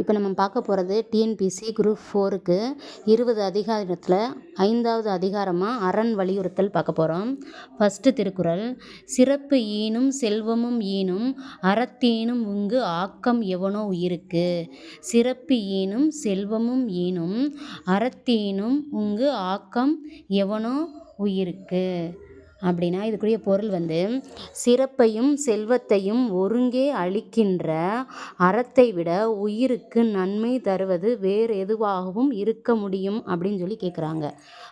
இப்போ நம்ம பார்க்க போகிறது டிஎன்பிசி குரூப் ஃபோருக்கு இருபது அதிகாரத்தில் ஐந்தாவது அதிகாரமாக அரண் வலியுறுத்தல் பார்க்க போகிறோம். ஃபஸ்ட்டு திருக்குறள் சிறப்பு ஈனும் செல்வமும் ஈனும் அறத்தீனும் உங்கு ஆக்கம் எவனோ உயிருக்கு? சிறப்பு ஈனும் செல்வமும் ஈனும் அறத்தீனும் உங்கு ஆக்கம் எவனோ உயிருக்கு? அப்படின்னா இதுக்குரிய பொருள் வந்து சிறப்பையும் செல்வத்தையும் ஒருங்கே அளிக்கின்ற அறத்தை விட உயிருக்கு நன்மை தருவது வேறு எதுவாகவும் இருக்க முடியும் அப்படின்னு சொல்லி கேட்குறாங்க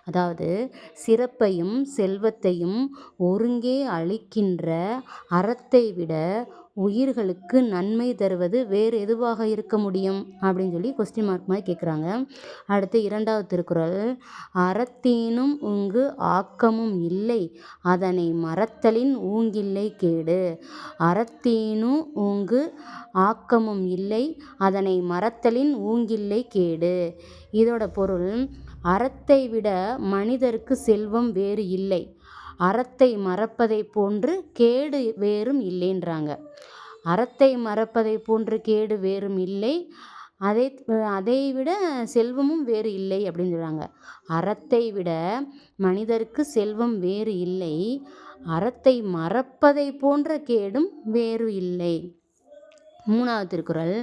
அதாவது சிறப்பையும் செல்வத்தையும் ஒருங்கே அளிக்கின்ற அறத்தை விட உயிர்களுக்கு நன்மை தருவது வேறு எதுவாக இருக்க முடியும்? அப்படின்னு சொல்லி கொஸ்டின் மார்க் மாதிரி கேட்குறாங்க அடுத்து இரண்டாவது திருக்குறள். அறத்தீனும் உங்கு ஆக்கமும் இல்லை அதனை மறத்தலின் ஊங்கில்லை கேடு. அறத்தீனும் உங்கு ஆக்கமும் இல்லை அதனை மறத்தலின் ஊங்கில்லை கேடு. இதோட பொருள் அறத்தை விட மனிதருக்கு செல்வம் வேறு இல்லை. அறத்தை மறப்பதை போன்று கேடு வேறும் இல்லைன்றாங்க. அறத்தை மறப்பதை போன்று கேடு வேறும் இல்லை. அதை அதை விட செல்வமும் வேறு இல்லை அப்படின்னு சொல்கிறாங்க அறத்தை விட மனிதருக்கு செல்வம் வேறு இல்லை. அறத்தை மறப்பதை போன்ற கேடும் வேறு இல்லை. மூணாவது திருக்குறள்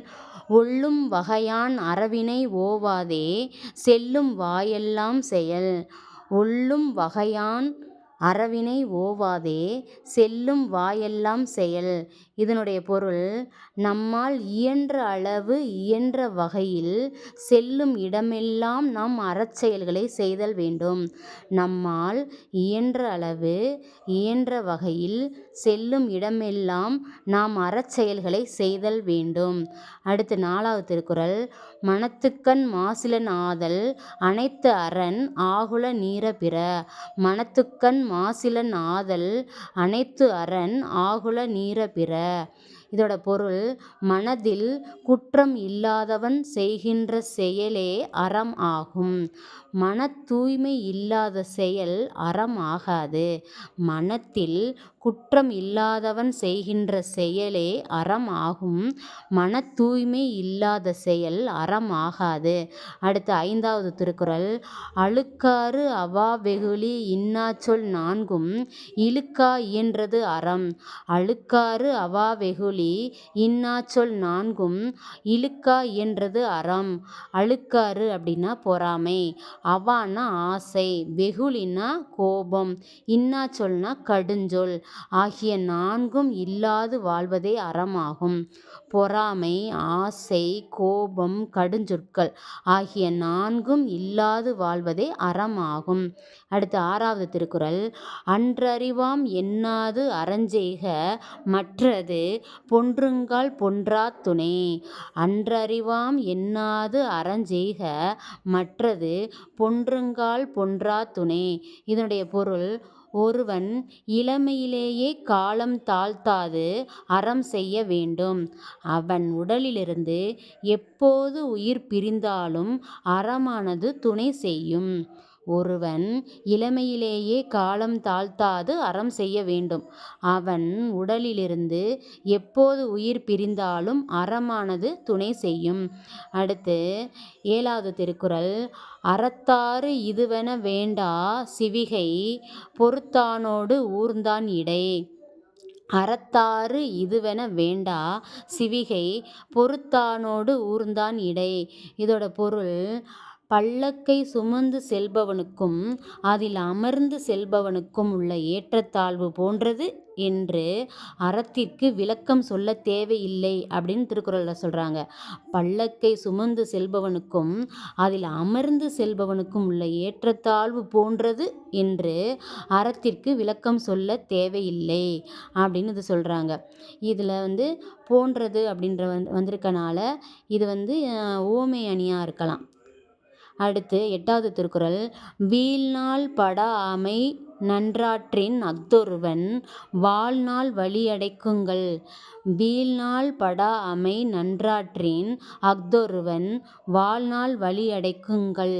ஒள்ளும் வகையான் அறவினை ஓவாதே செல்லும் வாயெல்லாம் செயல். ஒள்ளும் வகையான் அறவினை ஓவாதே செல்லும் வாயெல்லாம் செயல். இதனுடைய பொருள் நம்மால் இயன்ற அளவு இயன்ற வகையில் செல்லும் இடமெல்லாம் நாம் அறச்செயல்களை செய்தல் வேண்டும். நம்மால் இயன்ற அளவு இயன்ற வகையில் செல்லும் இடமெல்லாம் நாம் அறச்செயல்களை செய்தல் வேண்டும். அடுத்து நாலாவது திருக்குறள் மனத்துக்கண் மாசிலன் ஆதல் அனைத்து அரண் ஆகுல நீர பிற. மனத்துக்கண் மாசிலன் ஆதல் அனைத்து அரண் ஆகுல நீர பிற. இதோட பொருள் மனதில் குற்றம் இல்லாதவன் செய்கின்ற செயலே அறம் ஆகும். மன தூய்மை இல்லாத செயல் அறம் ஆகாது. மனத்தில் குற்றம் இல்லாதவன் செய்கின்ற செயலே அறம் ஆகும். மன தூய்மை இல்லாத செயல் அறம் ஆகாது. அடுத்து ஐந்தாவது திருக்குறள். அழுக்காறு அவா வெகுளி இன்னாச்சொல் நான்கும். இழுக்கா இயன்றது அறம். அழுக்காறு அவா வெகுளி இன்னாச்சொல் நான்கும். இழுக்கா இயன்றது அறம். அழுக்காறு அப்படின்னா பொறாமை. அவான்னா ஆசை. வெகுளின்னா கோபம். இன்னா சொல்னா கடுஞ்சொல். ஆகிய நான்கும் இல்லாது வாழ்வதே அறமாகும். பொறாமை ஆசை கோபம் கடுஞ்சொற்கள் ஆகிய நான்கும் இல்லாது வாழ்வதே அறமாகும். அடுத்து ஆறாவது திருக்குறள். அன்றறிவாம் எண்ணாது அறஞ்செய்க மற்றது பொன்றுங்கால் பொன்றாத் துணை. அன்றறிவாம் எண்ணாது அறஞ்செய்க மற்றது பொன்றுங்கால் பொன்றாத் துணை. இதனுடைய பொருள் ஒருவன் இளமையிலேயே காலம் தாழ்த்தாது அறம் செய்ய வேண்டும். அவன் உடலிலிருந்து எப்போது உயிர் பிரிந்தாலும் அறமானது துணை செய்யும். ஒருவன் இளமையிலேயே காலம் தாழ்த்தாது அறம் செய்ய வேண்டும். அவன் உடலிலிருந்து எப்போது உயிர் பிரிந்தாலும் அறமானது துணை செய்யும். அடுத்து ஏழாவது திருக்குறள் அறத்தாறு இதுவென வேண்டா சிவிகை பொறுத்தானோடு ஊர்ந்தான் இடை. அறத்தாறு இதுவென வேண்டா சிவிகை பொறுத்தானோடு ஊர்ந்தான் இடை. இதோட பொருள் பல்லக்கை சுமந்து செல்பவனுக்கும் அதில் அமர்ந்து செல்பவனுக்கும் உள்ள ஏற்றத்தாழ்வு போன்றது என்று அறத்திற்கு விளக்கம் சொல்ல தேவையில்லை அப்படின்னு திருக்குறளில் சொல்கிறாங்க பல்லக்கை சுமந்து செல்பவனுக்கும் அதில் அமர்ந்து செல்பவனுக்கும் உள்ள ஏற்றத்தாழ்வு போன்றது என்று அறத்திற்கு விளக்கம் சொல்ல தேவையில்லை அப்படின்னு இது சொல்கிறாங்க இதில் வந்து போன்றது அப்படின்ற வந்து வந்திருக்கனால இது வந்து ஓமை அணியாக இருக்கலாம். அடுத்து எட்டாவது திருக்குறள் வீழ்நாள் படாமை நன்றாற்றின் அஃதொருவன் வாழ்நாள் வழியடைக்குங்கள். வீழ்நாள் படாஅமை நன்றாற்றின் அஃதொருவன் வாழ்நாள் வழியடைக்குங்கள்.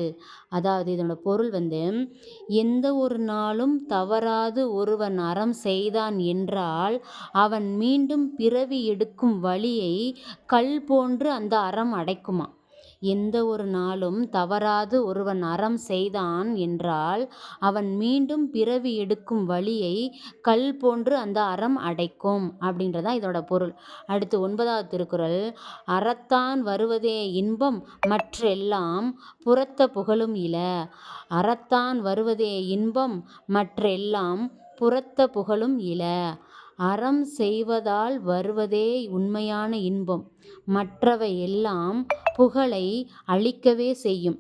அதாவது இதனோட பொருள் வந்து எந்த ஒரு நாளும் தவறாது ஒருவன் அறம் செய்தான் என்றால் அவன் மீண்டும் பிறவி எடுக்கும் வழியை கல் போன்று அந்த அறம் அடைக்குமாம். எந்த ஒரு நாளும் தவறாது ஒருவன் அறம் செய்தான் என்றால் அவன் மீண்டும் பிறவி எடுக்கும் வழியை கல் போன்று அந்த அறம் அடைக்கும் அப்படின்றதான் இதோட பொருள். அடுத்து ஒன்பதாவது திருக்குறள் அறத்தான் வருவதே இன்பம் மற்றெல்லாம் புறத்த புகழும் இல. அறத்தான் வருவதே இன்பம் மற்றெல்லாம் புறத்த புகழும் இல. அறம் செய்வதால் வருவதே உண்மையான இன்பம். மற்றவை எல்லாம் புகழை அளிக்கவே செய்யும்.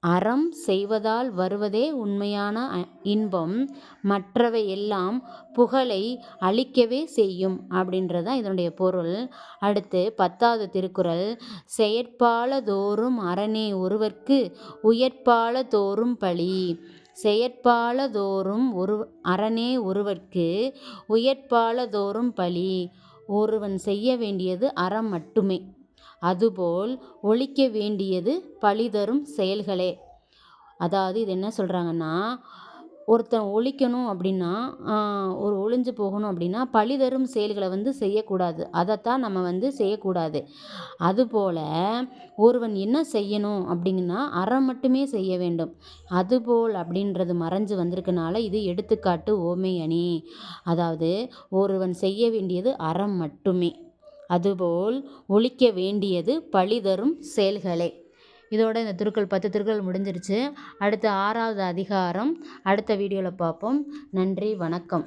அறம் செய்வதால் வருவதே உண்மையான இன்பம். மற்றவை எல்லாம் புகழை அளிக்கவே செய்யும் அப்படின்றது தான் இதனுடைய பொருள். அடுத்து பத்தாவது திருக்குறள். செயற்பால தோறும் அரணே ஒருவர்க்கு உயர்ப்பால தோறும் பழி. செயற்பால தோறும் ஒரு அரணே ஒருவர்க்கு உயற்பாலதோறும் பழி ஒருவன் செய்ய வேண்டியது அறம் மட்டுமே. அதுபோல் ஒழிக்க வேண்டியது பழி தரும் செயல்களே. அதாவது இது என்ன சொல்கிறாங்கன்னா ஒருத்தன் ஒழிக்கணும் அப்படின்னா ஒரு ஒழிஞ்சு போகணும் அப்படின்னா பழி தரும் செயல்களை வந்து செய்யக்கூடாது. அதைத்தான் நம்ம வந்து செய்யக்கூடாது. அதுபோல் ஒருவன் என்ன செய்யணும் அப்படிங்கன்னா அறம் மட்டுமே செய்ய வேண்டும். அதுபோல் அப்படின்றது மறைஞ்சு வந்திருக்கனால இது எடுத்துக்காட்டு ஓமை அணி அதாவது ஒருவன் செய்ய வேண்டியது அறம் மட்டுமே. அதுபோல் ஒழிக்க வேண்டியது பழி தரும் செயல்களே. இதோட இந்த திருக்குறள் பத்து திருக்குறள் முடிஞ்சிருச்சு. அடுத்து ஆறாவது அதிகாரம் அடுத்த வீடியோவில் பார்ப்போம். நன்றி வணக்கம்.